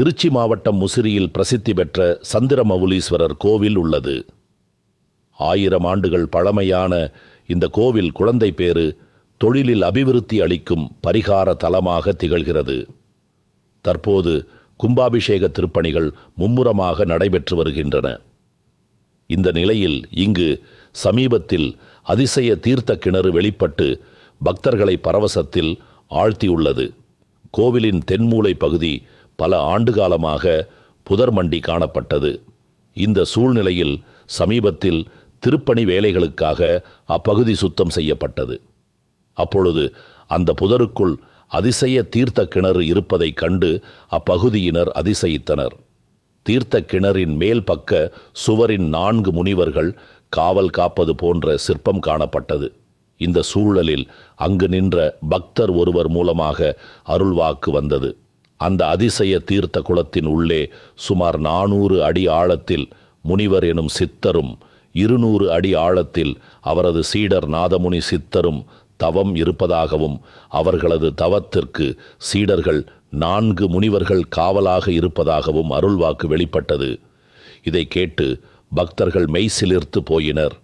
திருச்சி மாவட்டம் முசிறியில் பிரசித்தி பெற்ற சந்திரமவுலீஸ்வரர் கோவில் உள்ளது. ஆயிரம் ஆண்டுகள் பழமையான இந்த கோவில் குழந்தை பேறு தொழிலில் அபிவிருத்தி அளிக்கும் பரிகார தலமாக திகழ்கிறது. தற்போது கும்பாபிஷேக திருப்பணிகள் மும்முரமாக நடைபெற்று வருகின்றன. இந்த நிலையில் இங்கு சமீபத்தில் அதிசய தீர்த்த கிணறு வெளிப்பட்டு பக்தர்களை பரவசத்தில் ஆழ்த்தியுள்ளது. கோவிலின் தென்மூலை பகுதி பல ஆண்டுகாலமாக புதர் மண்டி காணப்பட்டது. இந்த சூழ்நிலையில் சமீபத்தில் திருப்பணி வேலைகளுக்காக அப்பகுதி சுத்தம் செய்யப்பட்டது. அப்பொழுது அந்த புதருக்குள் அதிசய தீர்த்த கிணறு இருப்பதைக் கண்டு அப்பகுதியினர் அதிசயித்தனர். தீர்த்த கிணறின் மேல் பக்க சுவரின் நான்கு முனிவர்கள் காவல் காப்பது போன்ற சிற்பம் காணப்பட்டது. இந்த சூழலில் அங்கு நின்ற பக்தர் ஒருவர் மூலமாக அருள்வாக்கு வந்தது. அந்த அதிசய தீர்த்த குளத்தின் உள்ளே சுமார் நானூறு அடி ஆழத்தில் முனிவர் எனும் சித்தரும் இருநூறு அடி ஆழத்தில் அவரது சீடர் நாதமுனி சித்தரும் தவம் இருப்பதாகவும் அவர்களது தவத்திற்கு சீடர்கள் நான்கு முனிவர்கள் காவலாக இருப்பதாகவும் அருள்வாக்கு வெளிப்பட்டது. இதை கேட்டு பக்தர்கள் மெய்சிலிர்த்து போயினர்.